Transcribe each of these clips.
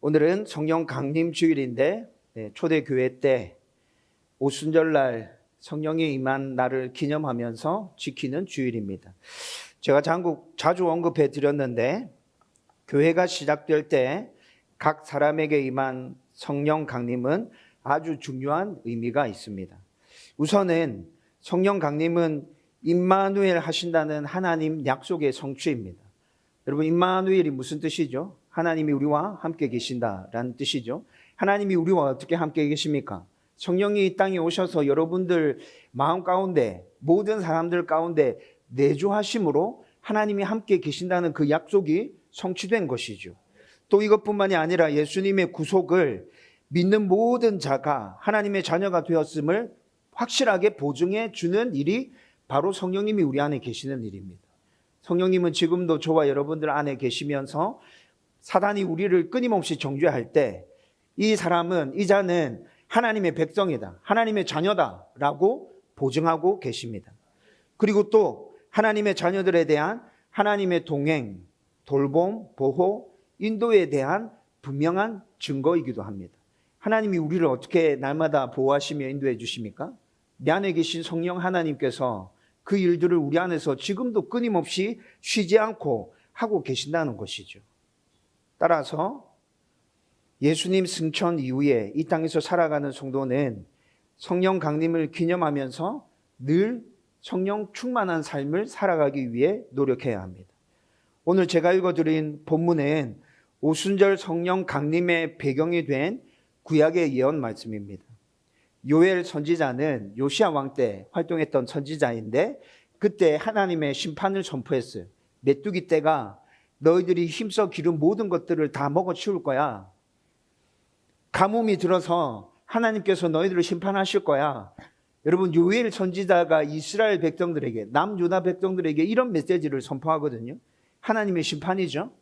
오늘은 성령 강림 주일인데 네, 초대 교회 때 오순절날 성령이 임한 날을 기념하면서 지키는 주일입니다. 제가 장국 자주 언급해 드렸는데 교회가 시작될 때 각 사람에게 임한 성령 강림은 아주 중요한 의미가 있습니다. 우선은 성령 강림은 임마누엘 하신다는 하나님 약속의 성취입니다. 여러분 임마누엘이 무슨 뜻이죠? 하나님이 우리와 함께 계신다라는 뜻이죠. 하나님이 우리와 어떻게 함께 계십니까? 성령이 이 땅에 오셔서 여러분들 마음 가운데 모든 사람들 가운데 내주하심으로 하나님이 함께 계신다는 그 약속이 성취된 것이죠. 또 이것뿐만이 아니라 예수님의 구속을 믿는 모든 자가 하나님의 자녀가 되었음을 확실하게 보증해 주는 일이 바로 성령님이 우리 안에 계시는 일입니다. 성령님은 지금도 저와 여러분들 안에 계시면서 사단이 우리를 끊임없이 정죄할 때 이 사람은 이 자는 하나님의 백성이다. 하나님의 자녀다라고 보증하고 계십니다. 그리고 또 하나님의 자녀들에 대한 하나님의 동행, 돌봄, 보호, 인도에 대한 분명한 증거이기도 합니다. 하나님이 우리를 어떻게 날마다 보호하시며 인도해 주십니까? 내 안에 계신 성령 하나님께서 그 일들을 우리 안에서 지금도 끊임없이 쉬지 않고 하고 계신다는 것이죠. 따라서 예수님 승천 이후에 이 땅에서 살아가는 성도는 성령 강림을 기념하면서 늘 성령 충만한 삶을 살아가기 위해 노력해야 합니다. 오늘 제가 읽어드린 본문은 오순절 성령 강림의 배경이 된 구약의 예언 말씀입니다. 요엘 선지자는 요시아 왕 때 활동했던 선지자인데 그때 하나님의 심판을 선포했어요. 메뚜기 떼가 너희들이 힘써 기른 모든 것들을 다 먹어 치울 거야. 가뭄이 들어서 하나님께서 너희들을 심판하실 거야. 여러분 요엘 선지자가 이스라엘 백성들에게 남유다 백성들에게 이런 메시지를 선포하거든요. 하나님의 심판이죠.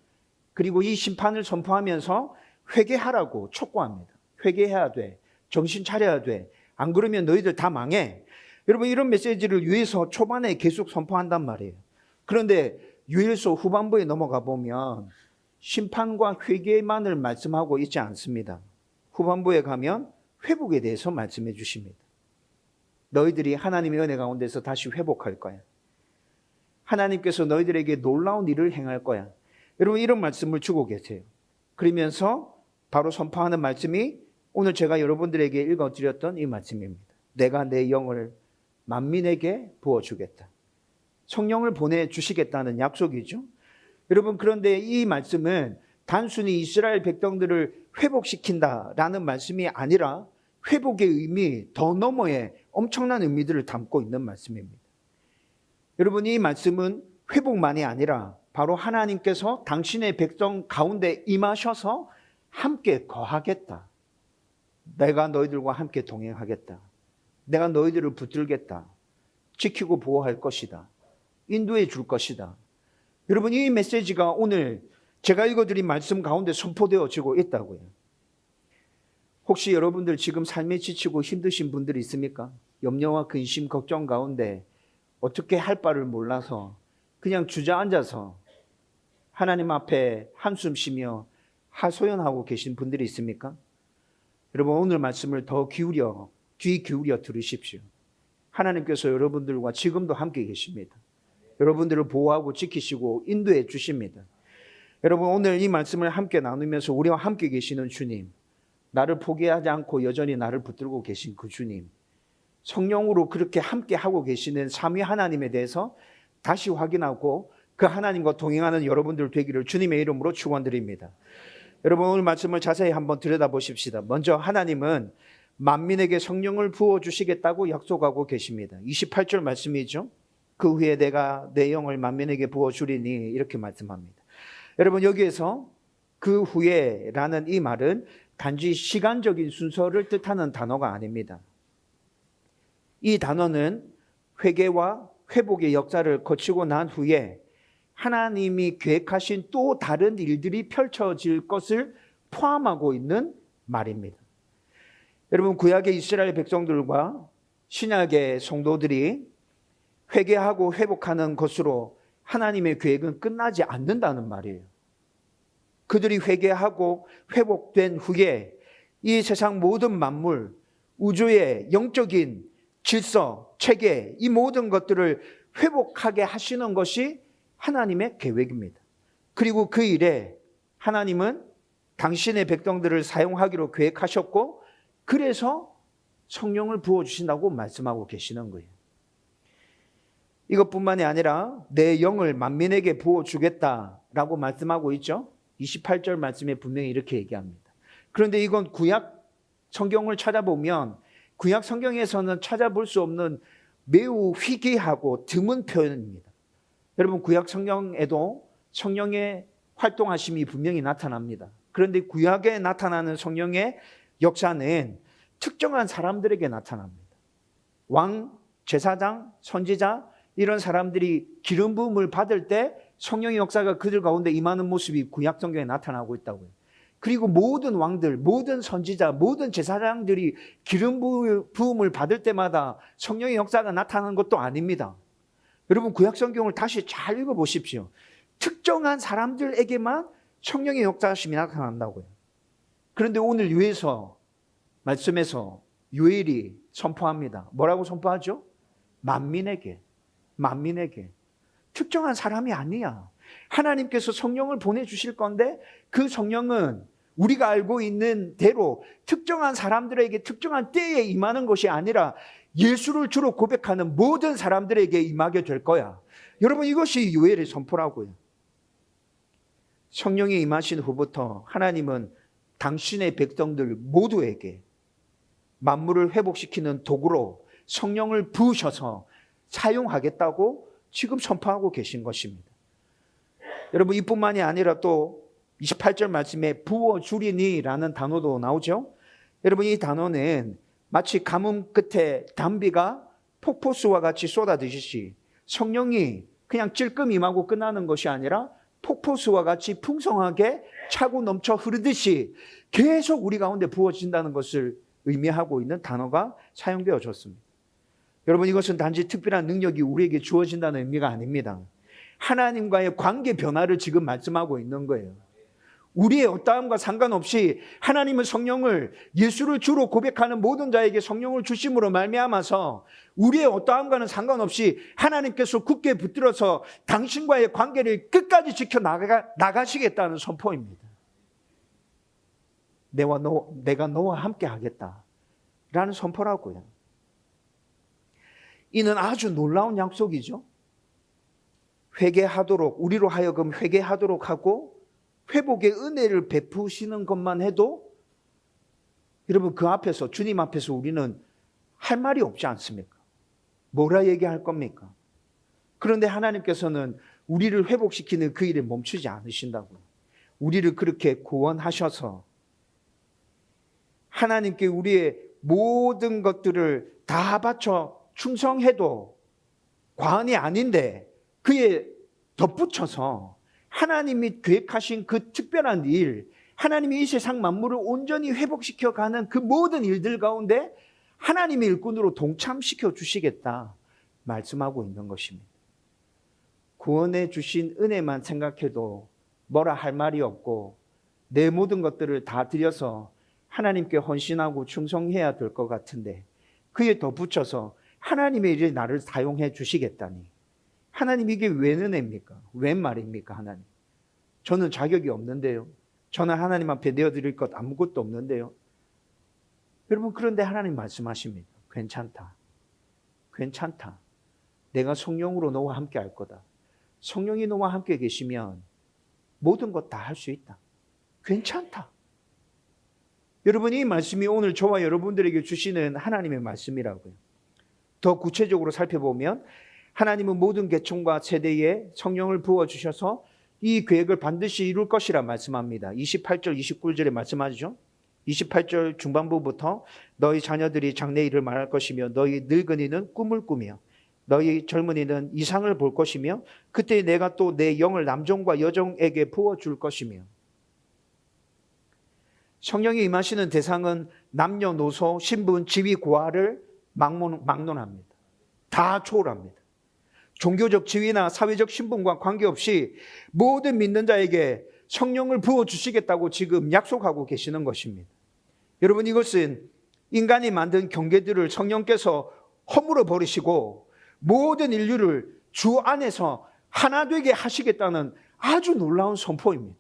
그리고 이 심판을 선포하면서 회개하라고 촉구합니다. 회개해야 돼. 정신 차려야 돼. 안 그러면 너희들 다 망해. 여러분 이런 메시지를 유에서 초반에 계속 선포한단 말이에요. 그런데 유일서 후반부에 넘어가 보면 심판과 회개만을 말씀하고 있지 않습니다. 후반부에 가면 회복에 대해서 말씀해 주십니다. 너희들이 하나님의 은혜 가운데서 다시 회복할 거야. 하나님께서 너희들에게 놀라운 일을 행할 거야. 여러분 이런 말씀을 주고 계세요. 그러면서 바로 선포하는 말씀이 오늘 제가 여러분들에게 읽어드렸던 이 말씀입니다. 내가 내 영을 만민에게 부어주겠다. 성령을 보내주시겠다는 약속이죠. 여러분, 그런데 이 말씀은 단순히 이스라엘 백성들을 회복시킨다라는 말씀이 아니라 회복의 의미 더 너머에 엄청난 의미들을 담고 있는 말씀입니다. 여러분, 이 말씀은 회복만이 아니라 바로 하나님께서 당신의 백성 가운데 임하셔서 함께 거하겠다. 내가 너희들과 함께 동행하겠다. 내가 너희들을 붙들겠다. 지키고 보호할 것이다. 인도해 줄 것이다. 여러분, 이 메시지가 오늘 제가 읽어드린 말씀 가운데 선포되어지고 있다고요. 혹시 여러분들 지금 삶에 지치고 힘드신 분들이 있습니까? 염려와 근심, 걱정 가운데 어떻게 할 바를 몰라서 그냥 주저앉아서 하나님 앞에 한숨 쉬며 하소연하고 계신 분들이 있습니까? 여러분 오늘 말씀을 더 기울여 귀 기울여 들으십시오. 하나님께서 여러분들과 지금도 함께 계십니다. 여러분들을 보호하고 지키시고 인도해 주십니다. 여러분 오늘 이 말씀을 함께 나누면서 우리와 함께 계시는 주님, 나를 포기하지 않고 여전히 나를 붙들고 계신 그 주님, 성령으로 그렇게 함께 하고 계시는 삼위 하나님에 대해서 다시 확인하고 그 하나님과 동행하는 여러분들 되기를 주님의 이름으로 축원드립니다. 여러분 오늘 말씀을 자세히 한번 들여다보십시다. 먼저 하나님은 만민에게 성령을 부어 주시겠다고 약속하고 계십니다. 28절 말씀이죠. 그 후에 내가 내 영을 만민에게 부어 주리니 이렇게 말씀합니다. 여러분 여기에서 그 후에라는 이 말은 단지 시간적인 순서를 뜻하는 단어가 아닙니다. 이 단어는 회개와 회복의 역사를 거치고 난 후에 하나님이 계획하신 또 다른 일들이 펼쳐질 것을 포함하고 있는 말입니다. 여러분, 구약의 이스라엘 백성들과 신약의 성도들이 회개하고 회복하는 것으로 하나님의 계획은 끝나지 않는다는 말이에요. 그들이 회개하고 회복된 후에 이 세상 모든 만물, 우주의 영적인 질서, 체계, 이 모든 것들을 회복하게 하시는 것이 하나님의 계획입니다. 그리고 그 일에 하나님은 당신의 백성들을 사용하기로 계획하셨고, 그래서 성령을 부어주신다고 말씀하고 계시는 거예요. 이것뿐만이 아니라 내 영을 만민에게 부어주겠다라고 말씀하고 있죠. 28절 말씀에 분명히 이렇게 얘기합니다. 그런데 이건 구약 성경을 찾아보면 구약 성경에서는 찾아볼 수 없는 매우 희귀하고 드문 표현입니다. 여러분 구약 성경에도 성령의 활동하심이 분명히 나타납니다. 그런데 구약에 나타나는 성령의 역사는 특정한 사람들에게 나타납니다. 왕, 제사장, 선지자 이런 사람들이 기름 부음을 받을 때 성령의 역사가 그들 가운데 임하는 모습이 구약 성경에 나타나고 있다고요. 그리고 모든 왕들, 모든 선지자, 모든 제사장들이 기름 부음을 받을 때마다 성령의 역사가 나타나는 것도 아닙니다. 여러분 구약 성경을 다시 잘 읽어 보십시오. 특정한 사람들에게만 성령의 역사심이 나타난다고요. 그런데 오늘 유에서 말씀에서 유엘이 선포합니다. 뭐라고 선포하죠? 만민에게, 만민에게. 특정한 사람이 아니야. 하나님께서 성령을 보내주실 건데 그 성령은 우리가 알고 있는 대로 특정한 사람들에게 특정한 때에 임하는 것이 아니라 예수를 주로 고백하는 모든 사람들에게 임하게 될 거야. 여러분 이것이 요엘의 선포라고요. 성령이 임하신 후부터 하나님은 당신의 백성들 모두에게 만물을 회복시키는 도구로 성령을 부으셔서 사용하겠다고 지금 선포하고 계신 것입니다. 여러분 이뿐만이 아니라 또 28절 말씀에 부어 주리니라는 단어도 나오죠. 여러분 이 단어는 마치 가뭄 끝에 담비가 폭포수와 같이 쏟아지듯이 성령이 그냥 찔끔 임하고 끝나는 것이 아니라 폭포수와 같이 풍성하게 차고 넘쳐 흐르듯이 계속 우리 가운데 부어진다는 것을 의미하고 있는 단어가 사용되어졌습니다. 여러분 이것은 단지 특별한 능력이 우리에게 주어진다는 의미가 아닙니다. 하나님과의 관계 변화를 지금 말씀하고 있는 거예요. 우리의 어떠함과 상관없이 하나님은 성령을 예수를 주로 고백하는 모든 자에게 성령을 주심으로 말미암아서 우리의 어떠함과는 상관없이 하나님께서 굳게 붙들어서 당신과의 관계를 끝까지 지켜 나가, 나가시겠다는 선포입니다. 내와 너, 내가 너와 함께 하겠다. 라는 선포라고요. 이는 아주 놀라운 약속이죠. 회개하도록, 우리로 하여금 회개하도록 하고 회복의 은혜를 베푸시는 것만 해도 여러분 그 앞에서, 주님 앞에서 우리는 할 말이 없지 않습니까? 뭐라 얘기할 겁니까? 그런데 하나님께서는 우리를 회복시키는 그 일에 멈추지 않으신다고요. 우리를 그렇게 구원하셔서 하나님께 우리의 모든 것들을 다 바쳐 충성해도 과언이 아닌데 그에 덧붙여서 하나님이 계획하신 그 특별한 일, 하나님이 이 세상 만물을 온전히 회복시켜 가는 그 모든 일들 가운데 하나님의 일꾼으로 동참시켜 주시겠다 말씀하고 있는 것입니다. 구원해 주신 은혜만 생각해도 뭐라 할 말이 없고 내 모든 것들을 다 드려서 하나님께 헌신하고 충성해야 될 것 같은데 그에 덧붙여서 하나님의 일에 나를 사용해 주시겠다니 하나님 이게 왜 은혜입니까? 웬 말입니까 하나님? 저는 자격이 없는데요. 저는 하나님 앞에 내어드릴 것 아무것도 없는데요. 여러분 그런데 하나님 말씀하십니다. 괜찮다. 괜찮다. 내가 성령으로 너와 함께 할 거다. 성령이 너와 함께 계시면 모든 것 다 할 수 있다. 괜찮다. 여러분 이 말씀이 오늘 저와 여러분들에게 주시는 하나님의 말씀이라고요. 더 구체적으로 살펴보면 하나님은 모든 계층과 세대에 성령을 부어 주셔서 이 계획을 반드시 이룰 것이라 말씀합니다. 28절 29절에 말씀하죠. 28절 중반부부터 너희 자녀들이 장래 일을 말할 것이며 너희 늙은이는 꿈을 꾸며 너희 젊은이는 이상을 볼 것이며 그때 내가 또 내 영을 남종과 여종에게 부어 줄 것이며 성령이 임하시는 대상은 남녀노소, 신분, 지위, 고하를 막론, 막론합니다. 다 초월합니다. 종교적 지위나 사회적 신분과 관계없이 모든 믿는 자에게 성령을 부어 주시겠다고 지금 약속하고 계시는 것입니다. 여러분 이것은 인간이 만든 경계들을 성령께서 허물어 버리시고 모든 인류를 주 안에서 하나 되게 하시겠다는 아주 놀라운 선포입니다.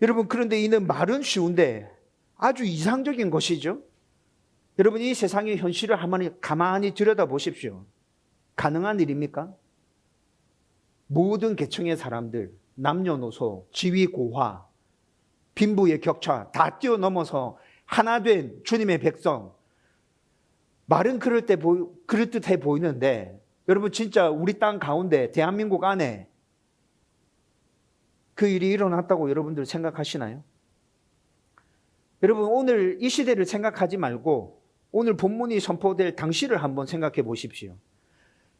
여러분 그런데 이는 말은 쉬운데 아주 이상적인 것이죠. 여러분 이 세상의 현실을 한번 가만히 들여다 보십시오. 가능한 일입니까? 모든 계층의 사람들, 남녀노소, 지위 고하, 빈부의 격차 다 뛰어넘어서 하나 된 주님의 백성. 말은 그럴 때 보, 그럴듯해 보이는데 여러분 진짜 우리 땅 가운데 대한민국 안에 그 일이 일어났다고 여러분들 생각하시나요? 여러분 오늘 이 시대를 생각하지 말고 오늘 본문이 선포될 당시를 한번 생각해 보십시오.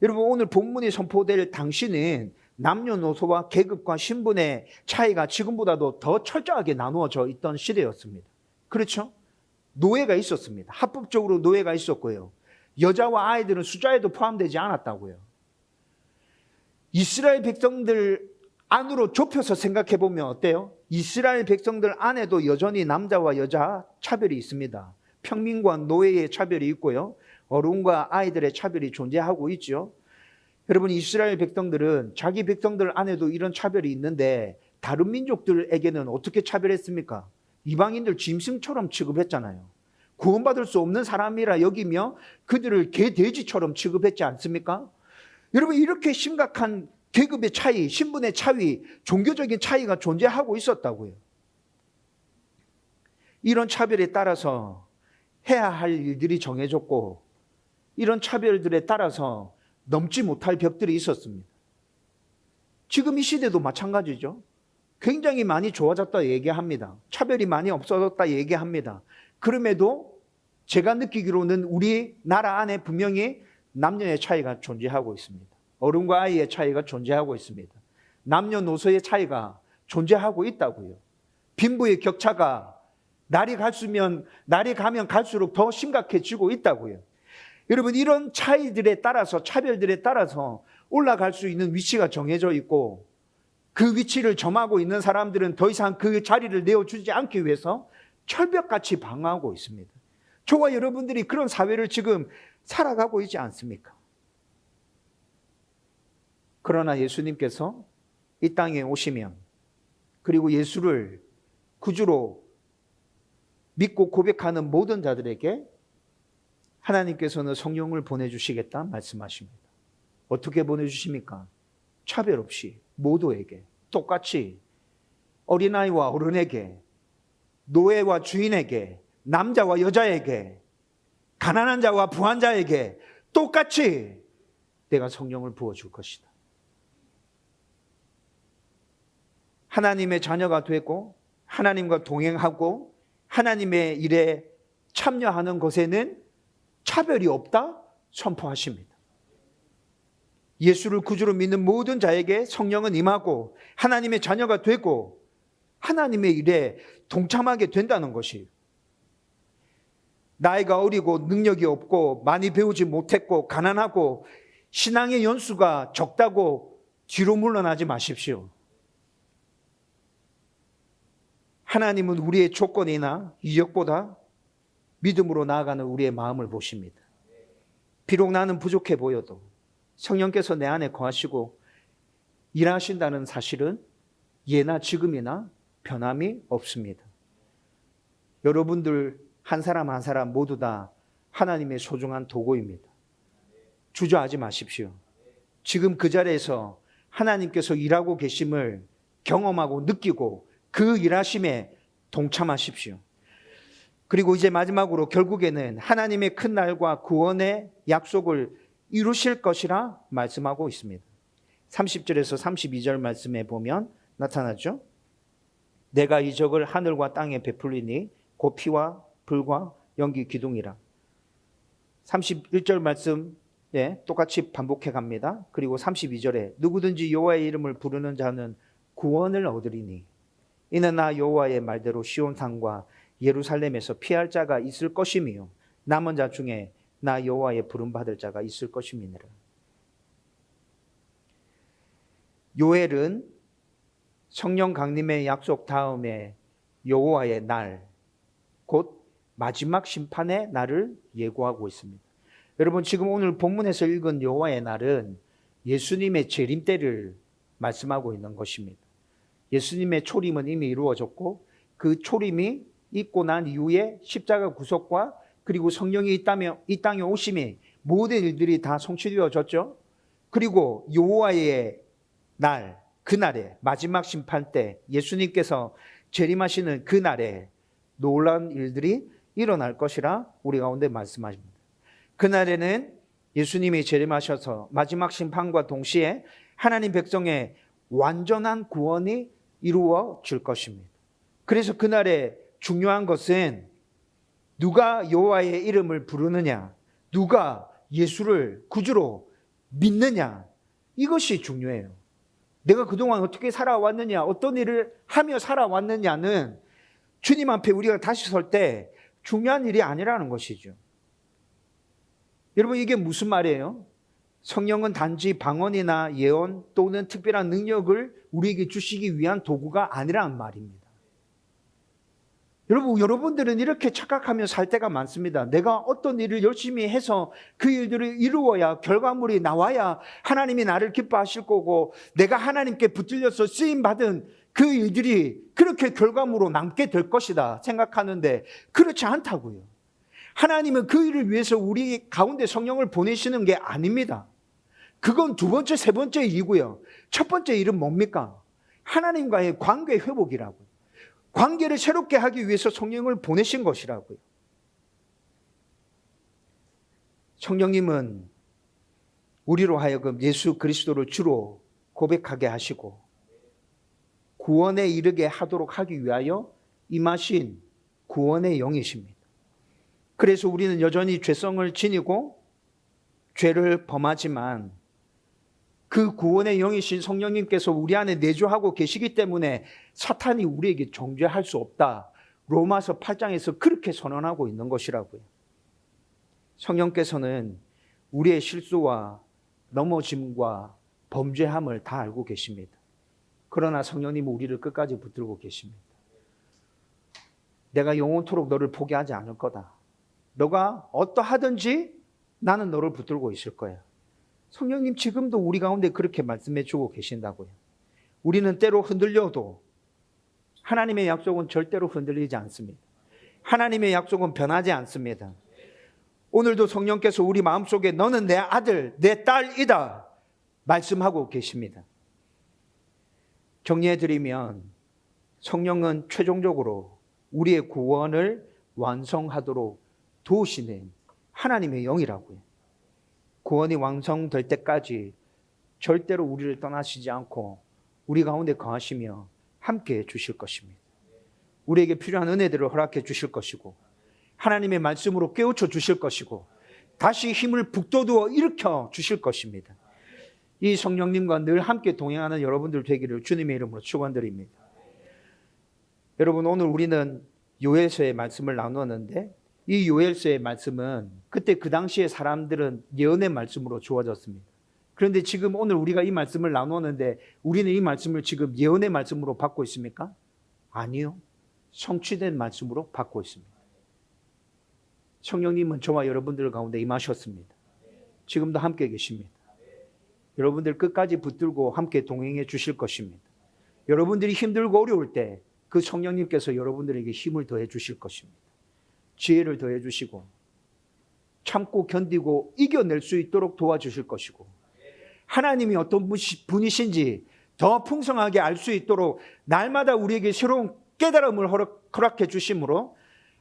여러분 오늘 본문이 선포될 당시는 남녀노소와 계급과 신분의 차이가 지금보다도 더 철저하게 나누어져 있던 시대였습니다. 그렇죠? 노예가 있었습니다. 합법적으로 노예가 있었고요. 여자와 아이들은 숫자에도 포함되지 않았다고요. 이스라엘 백성들 안으로 좁혀서 생각해 보면 어때요? 이스라엘 백성들 안에도 여전히 남자와 여자 차별이 있습니다. 평민과 노예의 차별이 있고요. 어른과 아이들의 차별이 존재하고 있죠. 여러분 이스라엘 백성들은 자기 백성들 안에도 이런 차별이 있는데 다른 민족들에게는 어떻게 차별했습니까? 이방인들 짐승처럼 취급했잖아요. 구원받을 수 없는 사람이라 여기며 그들을 개 돼지처럼 취급했지 않습니까? 여러분 이렇게 심각한 계급의 차이, 신분의 차이, 종교적인 차이가 존재하고 있었다고요. 이런 차별에 따라서 해야 할 일들이 정해졌고 이런 차별들에 따라서 넘지 못할 벽들이 있었습니다. 지금 이 시대도 마찬가지죠. 굉장히 많이 좋아졌다 얘기합니다. 차별이 많이 없어졌다 얘기합니다. 그럼에도 제가 느끼기로는 우리 나라 안에 분명히 남녀의 차이가 존재하고 있습니다. 어른과 아이의 차이가 존재하고 있습니다. 남녀노소의 차이가 존재하고 있다고요. 빈부의 격차가 날이 갈수면 날이 가면 갈수록 더 심각해지고 있다고요. 여러분 이런 차이들에 따라서 차별들에 따라서 올라갈 수 있는 위치가 정해져 있고 그 위치를 점하고 있는 사람들은 더 이상 그 자리를 내어주지 않기 위해서 철벽같이 방어하고 있습니다. 저와 여러분들이 그런 사회를 지금 살아가고 있지 않습니까? 그러나 예수님께서 이 땅에 오시면 그리고 예수를 구주로 믿고 고백하는 모든 자들에게 하나님께서는 성령을 보내주시겠다 말씀하십니다. 어떻게 보내주십니까? 차별 없이 모두에게 똑같이 어린아이와 어른에게 노예와 주인에게 남자와 여자에게 가난한 자와 부한 자에게 똑같이 내가 성령을 부어줄 것이다. 하나님의 자녀가 되고 하나님과 동행하고 하나님의 일에 참여하는 것에는 차별이 없다 선포하십니다. 예수를 구주로 믿는 모든 자에게 성령은 임하고 하나님의 자녀가 되고 하나님의 일에 동참하게 된다는 것이에요. 나이가 어리고 능력이 없고 많이 배우지 못했고 가난하고 신앙의 연수가 적다고 뒤로 물러나지 마십시오. 하나님은 우리의 조건이나 이력보다 믿음으로 나아가는 우리의 마음을 보십니다. 비록 나는 부족해 보여도 성령께서 내 안에 거하시고 일하신다는 사실은 예나 지금이나 변함이 없습니다. 여러분들 한 사람 한 사람 모두 다 하나님의 소중한 도구입니다. 주저하지 마십시오. 지금 그 자리에서 하나님께서 일하고 계심을 경험하고 느끼고 그 일하심에 동참하십시오. 그리고 이제 마지막으로 결국에는 하나님의 큰 날과 구원의 약속을 이루실 것이라 말씀하고 있습니다. 30절에서 32절 말씀에 보면 나타나죠. 내가 이 적을 하늘과 땅에 베풀리니 곧 피와 불과 연기 기둥이라. 31절 말씀 예, 똑같이 반복해 갑니다. 그리고 32절에 누구든지 여호와의 이름을 부르는 자는 구원을 얻으리니 이는 나 여호와의 말대로 시온 산과 예루살렘에서 피할 자가 있을 것이며 남은 자 중에 나 여호와의 부름 받을 자가 있을 것임이니라. 요엘은 성령 강림의 약속 다음에 여호와의 날, 곧 마지막 심판의 날을 예고하고 있습니다. 여러분 지금 오늘 본문에서 읽은 여호와의 날은 예수님의 재림 때를 말씀하고 있는 것입니다. 예수님의 초림은 이미 이루어졌고 그 초림이 있고 난 이후에 십자가 구속과 그리고 성령이 이 땅에, 이 땅에 오심이 모든 일들이 다 성취되어졌죠. 그리고 여호와의 날, 그날에 마지막 심판 때 예수님께서 재림하시는 그날에 놀라운 일들이 일어날 것이라 우리 가운데 말씀하십니다. 그날에는 예수님이 재림하셔서 마지막 심판과 동시에 하나님 백성의 완전한 구원이 이루어질 것입니다. 그래서 그날에 중요한 것은 누가 여호와의 이름을 부르느냐, 누가 예수를 구주로 믿느냐, 이것이 중요해요. 내가 그동안 어떻게 살아왔느냐, 어떤 일을 하며 살아왔느냐는 주님 앞에 우리가 다시 설 때 중요한 일이 아니라는 것이죠. 여러분, 이게 무슨 말이에요? 성령은 단지 방언이나 예언 또는 특별한 능력을 우리에게 주시기 위한 도구가 아니라는 말입니다. 여러분, 여러분들은 이렇게 착각하며 살 때가 많습니다. 내가 어떤 일을 열심히 해서 그 일들을 이루어야 결과물이 나와야 하나님이 나를 기뻐하실 거고 내가 하나님께 붙들려서 쓰임 받은 그 일들이 그렇게 결과물로 남게 될 것이다 생각하는데 그렇지 않다고요. 하나님은 그 일을 위해서 우리 가운데 성령을 보내시는 게 아닙니다. 그건 두 번째, 세 번째 일이고요. 첫 번째 일은 뭡니까? 하나님과의 관계 회복이라고요. 관계를 새롭게 하기 위해서 성령을 보내신 것이라고요. 성령님은 우리로 하여금 예수 그리스도를 주로 고백하게 하시고 구원에 이르게 하도록 하기 위하여 임하신 구원의 영이십니다. 그래서 우리는 여전히 죄성을 지니고 죄를 범하지만 그 구원의 영이신 성령님께서 우리 안에 내주하고 계시기 때문에 사탄이 우리에게 정죄할 수 없다. 로마서 8장에서 그렇게 선언하고 있는 것이라고요. 성령께서는 우리의 실수와 넘어짐과 범죄함을 다 알고 계십니다. 그러나 성령님은 우리를 끝까지 붙들고 계십니다. 내가 영원토록 너를 포기하지 않을 거다. 너가 어떠하든지 나는 너를 붙들고 있을 거야. 성령님 지금도 우리 가운데 그렇게 말씀해 주고 계신다고요. 우리는 때로 흔들려도 하나님의 약속은 절대로 흔들리지 않습니다. 하나님의 약속은 변하지 않습니다. 오늘도 성령께서 우리 마음속에 너는 내 아들, 내 딸이다 말씀하고 계십니다. 정리해 드리면 성령은 최종적으로 우리의 구원을 완성하도록 도우시는 하나님의 영이라고요. 구원이 완성될 때까지 절대로 우리를 떠나시지 않고 우리 가운데 거하시며 함께 해 주실 것입니다. 우리에게 필요한 은혜들을 허락해 주실 것이고 하나님의 말씀으로 깨우쳐 주실 것이고 다시 힘을 북돋워 일으켜 주실 것입니다. 이 성령님과 늘 함께 동행하는 여러분들 되기를 주님의 이름으로 축원드립니다. 여러분 오늘 우리는 요엘서의 말씀을 나누었는데 이 요엘서의 말씀은 그때 그 당시의 사람들은 예언의 말씀으로 주어졌습니다. 그런데 지금 오늘 우리가 이 말씀을 나누었는데 우리는 이 말씀을 지금 예언의 말씀으로 받고 있습니까? 아니요. 성취된 말씀으로 받고 있습니다. 성령님은 저와 여러분들 가운데 임하셨습니다. 지금도 함께 계십니다. 여러분들 끝까지 붙들고 함께 동행해 주실 것입니다. 여러분들이 힘들고 어려울 때 그 성령님께서 여러분들에게 힘을 더해 주실 것입니다. 지혜를 더해 주시고 참고 견디고 이겨낼 수 있도록 도와주실 것이고 하나님이 어떤 분이신지 더 풍성하게 알 수 있도록 날마다 우리에게 새로운 깨달음을 허락해 주심으로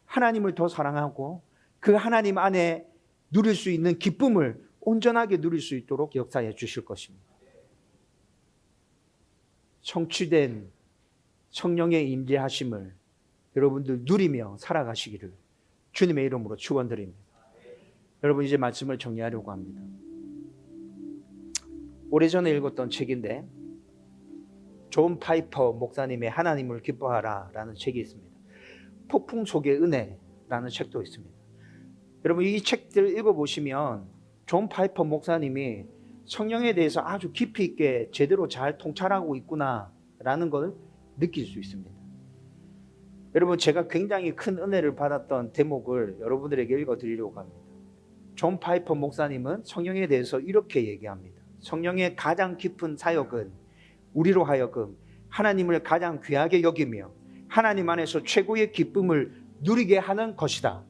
하나님을 더 사랑하고 그 하나님 안에 누릴 수 있는 기쁨을 온전하게 누릴 수 있도록 역사해 주실 것입니다. 성취된 성령의 임재하심을 여러분들 누리며 살아가시기를 주님의 이름으로 축원드립니다. 여러분 이제 말씀을 정리하려고 합니다. 오래전에 읽었던 책인데 존 파이퍼 목사님의 하나님을 기뻐하라라는 책이 있습니다. 폭풍 속의 은혜라는 책도 있습니다. 여러분 이 책들 읽어 보시면 존 파이퍼 목사님이 성령에 대해서 아주 깊이 있게 제대로 잘 통찰하고 있구나라는 걸 느낄 수 있습니다. 여러분 제가 굉장히 큰 은혜를 받았던 대목을 여러분들에게 읽어 드리려고 합니다. 존 파이퍼 목사님은 성령에 대해서 이렇게 얘기합니다. 성령의 가장 깊은 사역은 우리로 하여금 하나님을 가장 귀하게 여기며 하나님 안에서 최고의 기쁨을 누리게 하는 것이다.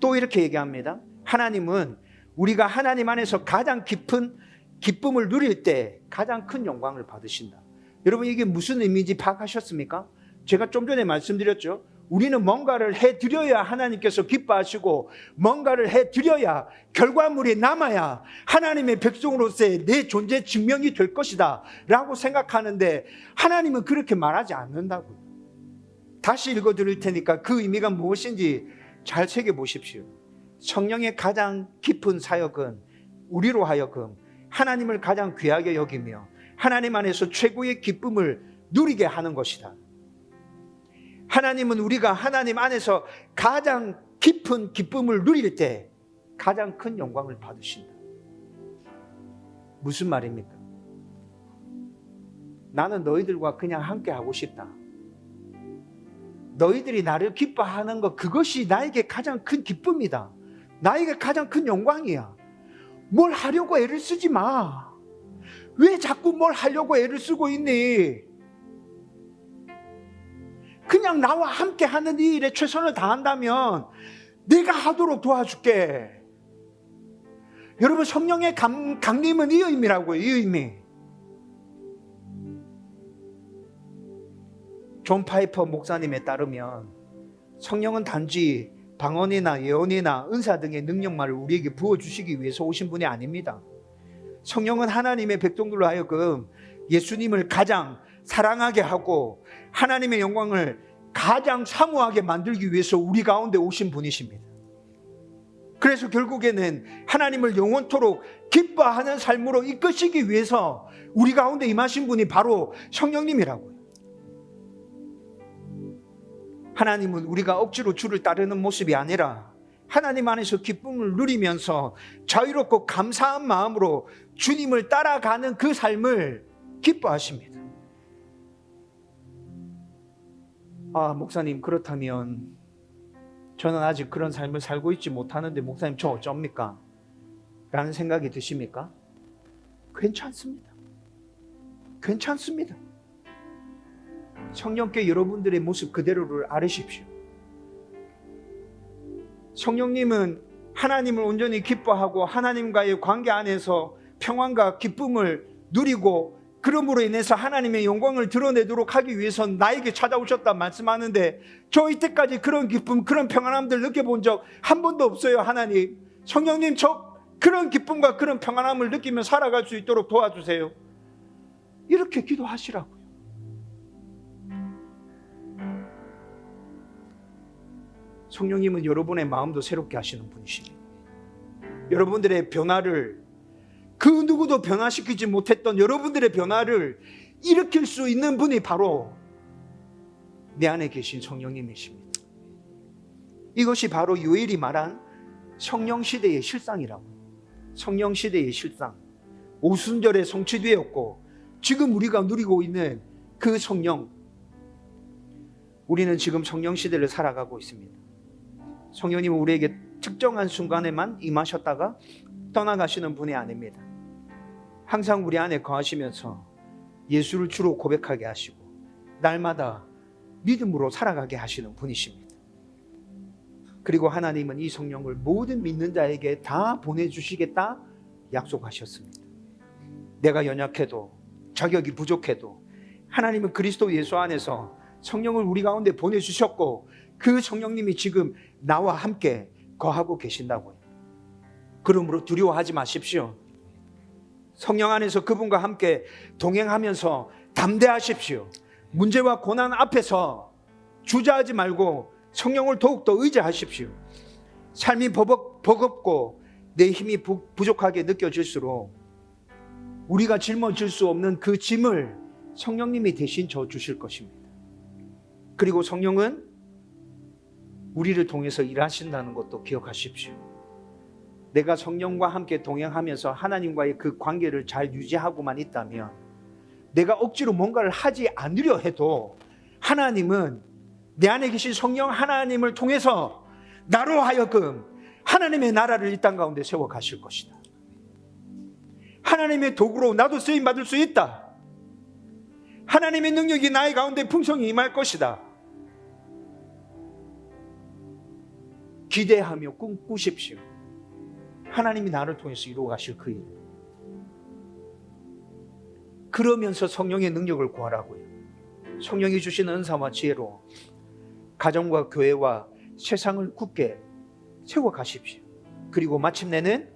또 이렇게 얘기합니다. 하나님은 우리가 하나님 안에서 가장 깊은 기쁨을 누릴 때 가장 큰 영광을 받으신다. 여러분 이게 무슨 의미인지 파악하셨습니까? 제가 좀 전에 말씀드렸죠. 우리는 뭔가를 해 드려야 하나님께서 기뻐하시고 뭔가를 해 드려야 결과물이 남아야 하나님의 백성으로서의 내 존재 증명이 될 것이다 라고 생각하는데 하나님은 그렇게 말하지 않는다고요. 다시 읽어 드릴 테니까 그 의미가 무엇인지 잘 새겨 보십시오. 성령의 가장 깊은 사역은 우리로 하여금 하나님을 가장 귀하게 여기며 하나님 안에서 최고의 기쁨을 누리게 하는 것이다. 하나님은 우리가 하나님 안에서 가장 깊은 기쁨을 누릴 때 가장 큰 영광을 받으신다. 무슨 말입니까? 나는 너희들과 그냥 함께 하고 싶다. 너희들이 나를 기뻐하는 것 그것이 나에게 가장 큰 기쁨이다. 나에게 가장 큰 영광이야. 뭘 하려고 애를 쓰지 마. 왜 자꾸 뭘 하려고 애를 쓰고 있니? 그냥 나와 함께 하는 이 일에 최선을 다한다면 내가 하도록 도와줄게. 여러분 성령의 감, 강림은 이 의미라고요. 이 의미. 존 파이퍼 목사님에 따르면 성령은 단지 방언이나 예언이나 은사 등의 능력만을 우리에게 부어 주시기 위해서 오신 분이 아닙니다. 성령은 하나님의 백성들로 하여금 예수님을 가장 사랑하게 하고 하나님의 영광을 가장 사모하게 만들기 위해서 우리 가운데 오신 분이십니다. 그래서 결국에는 하나님을 영원토록 기뻐하는 삶으로 이끄시기 위해서 우리 가운데 임하신 분이 바로 성령님이라고요. 하나님은 우리가 억지로 주를 따르는 모습이 아니라 하나님 안에서 기쁨을 누리면서 자유롭고 감사한 마음으로 주님을 따라가는 그 삶을 기뻐하십니다. 아, 목사님, 그렇다면 저는 아직 그런 삶을 살고 있지 못하는데, 목사님, 저 어쩝니까? 라는 생각이 드십니까? 괜찮습니다. 괜찮습니다. 성령께 여러분들의 모습 그대로를 아르십시오. 성령님은 하나님을 온전히 기뻐하고 하나님과의 관계 안에서 평안과 기쁨을 누리고 그러므로 인해서 하나님의 영광을 드러내도록 하기 위해서 나에게 찾아오셨다 말씀하는데 저 이때까지 그런 기쁨, 그런 평안함들 느껴본 적 한 번도 없어요, 하나님. 성령님, 저 그런 기쁨과 그런 평안함을 느끼며 살아갈 수 있도록 도와주세요. 이렇게 기도하시라고요. 성령님은 여러분의 마음도 새롭게 하시는 분이십니다. 여러분들의 변화를 그 누구도 변화시키지 못했던 여러분들의 변화를 일으킬 수 있는 분이 바로 내 안에 계신 성령님이십니다. 이것이 바로 요엘이 말한 성령 시대의 실상이라고. 성령 시대의 실상. 오순절에 성취되었고 지금 우리가 누리고 있는 그 성령. 우리는 지금 성령 시대를 살아가고 있습니다. 성령님은 우리에게 특정한 순간에만 임하셨다가 떠나가시는 분이 아닙니다. 항상 우리 안에 거하시면서 예수를 주로 고백하게 하시고 날마다 믿음으로 살아가게 하시는 분이십니다. 그리고 하나님은 이 성령을 모든 믿는 자에게 다 보내주시겠다 약속하셨습니다. 내가 연약해도 자격이 부족해도 하나님은 그리스도 예수 안에서 성령을 우리 가운데 보내주셨고 그 성령님이 지금 나와 함께 거하고 계신다고요. 그러므로 두려워하지 마십시오. 성령 안에서 그분과 함께 동행하면서 담대하십시오. 문제와 고난 앞에서 주저하지 말고 성령을 더욱더 의지하십시오. 삶이 버겁, 버겁고 내 힘이 부, 부족하게 느껴질수록 우리가 짊어질 수 없는 그 짐을 성령님이 대신 져 주실 것입니다. 그리고 성령은 우리를 통해서 일하신다는 것도 기억하십시오. 내가 성령과 함께 동행하면서 하나님과의 그 관계를 잘 유지하고만 있다면 내가 억지로 뭔가를 하지 않으려 해도 하나님은 내 안에 계신 성령 하나님을 통해서 나로 하여금 하나님의 나라를 이 땅 가운데 세워 가실 것이다. 하나님의 도구로 나도 쓰임 받을 수 있다. 하나님의 능력이 나의 가운데 풍성히 임할 것이다. 기대하며 꿈꾸십시오. 하나님이 나를 통해서 이루어 가실 그 일. 그러면서 성령의 능력을 구하라고요. 성령이 주신 은사와 지혜로 가정과 교회와 세상을 굳게 세워 가십시오. 그리고 마침내는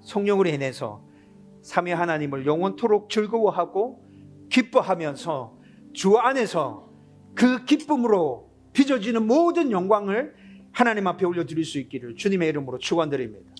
성령으로 인해서 삼위 하나님을 영원토록 즐거워하고 기뻐하면서 주 안에서 그 기쁨으로 빚어지는 모든 영광을 하나님 앞에 올려드릴 수 있기를 주님의 이름으로 축원드립니다.